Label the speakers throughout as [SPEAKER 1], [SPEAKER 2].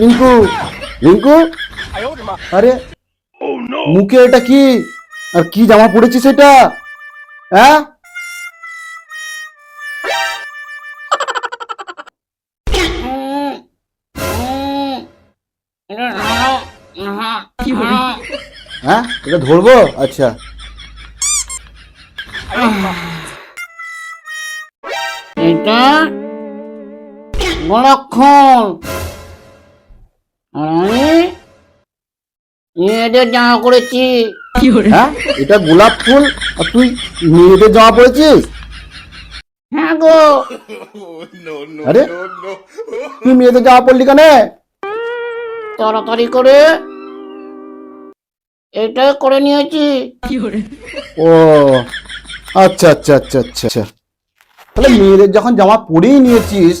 [SPEAKER 1] রিঙ্কু রিঙ্কু? আরে, মুখে এটা কি? আর কি জামা পড়েছিস এটা হ্যাঁ হ্যাঁ এটা ধরবো? আচ্ছা।
[SPEAKER 2] এটা বড়ক্ষণ। আর আমি মেয়েদের জামা করেছি
[SPEAKER 1] হ্যাঁ এটা গোলাপ ফুল আর তুই মেয়েদের জামা পড়েছিস
[SPEAKER 2] হ্যাঁ গো।
[SPEAKER 1] আরে তুই মেয়েদের জামা পড়লি কেন?
[SPEAKER 2] তাড়াতাড়ি করে। এটা করে নিয়েছি।
[SPEAKER 1] ও আচ্ছা আচ্ছা আচ্ছা আচ্ছা আচ্ছা। তাহলে মেয়েদের যখন জামা পরেই নিয়েছিস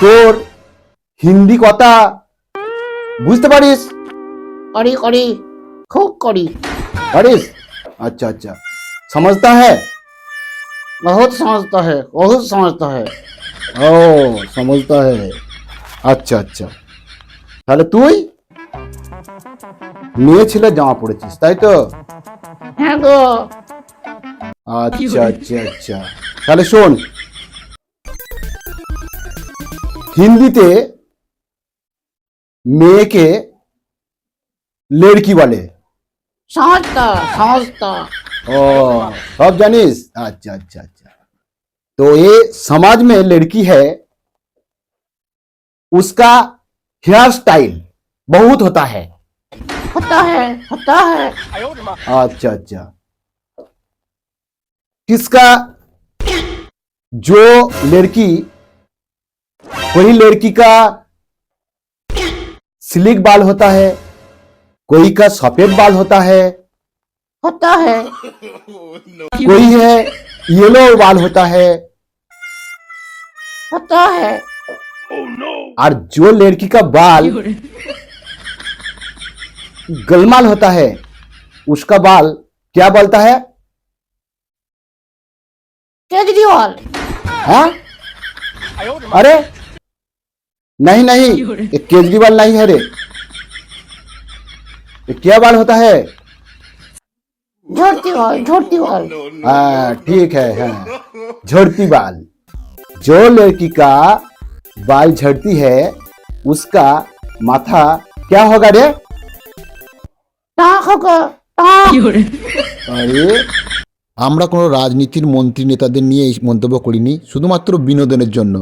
[SPEAKER 1] তোর হিন্দি কথা বুঝতে পারিস?
[SPEAKER 2] করি করি খুব করি।
[SPEAKER 1] পারিস? আচ্ছা আচ্ছা। সমঝতা হ্যাঁ
[SPEAKER 2] বহুত সমঝতা হ্যাঁ বহুত সমঝতা হ্যাঁ
[SPEAKER 1] ও সমঝতা হ্যাঁ আচ্ছা আচ্ছা। তাহলে তুই মেয়ে ছেলে জামা পড়েছিস তাই তো?
[SPEAKER 2] হ্যাঁ গো।
[SPEAKER 1] আচ্ছা আচ্ছা আচ্ছা। তাহলে শোন হিন্দিতে মেয়েকে लड़की বলে
[SPEAKER 2] समझता समझता
[SPEAKER 1] ओ सब जानिस अच्छा अच्छा अच्छा तो ये समाज में लड़की है उसका हेयर स्टाइल बहुत होता है
[SPEAKER 2] होता है होता है
[SPEAKER 1] अच्छा अच्छा किसका जो लड़की कोई लड़की का स्लिक बाल होता है कोई का सफ़ेद बाल होता है।
[SPEAKER 2] होता है।
[SPEAKER 1] कोई है येलो बाल होता है।
[SPEAKER 2] होता है।
[SPEAKER 1] और जो लड़की का बाल गलमाल होता है उसका बाल क्या बोलता है?
[SPEAKER 2] केजरीवाल।
[SPEAKER 1] हाँ? अरे नहीं नहीं ये केजरीवाल नहीं है रे ये क्या बाल होता है
[SPEAKER 2] झोरतीवाल झोरतीवाल
[SPEAKER 1] हाँ ठीक है हाँ झड़ती बाल जो लड़की का बाल झड़ती है उसका माथा क्या होगा रे
[SPEAKER 2] टाक होगा टाक
[SPEAKER 1] अरे
[SPEAKER 3] আমরা কোনো রাজনীতির মন্ত্রী নেতাদের নিয়ে এই মন্তব্য করিনি শুধুমাত্র বিনোদনের জন্য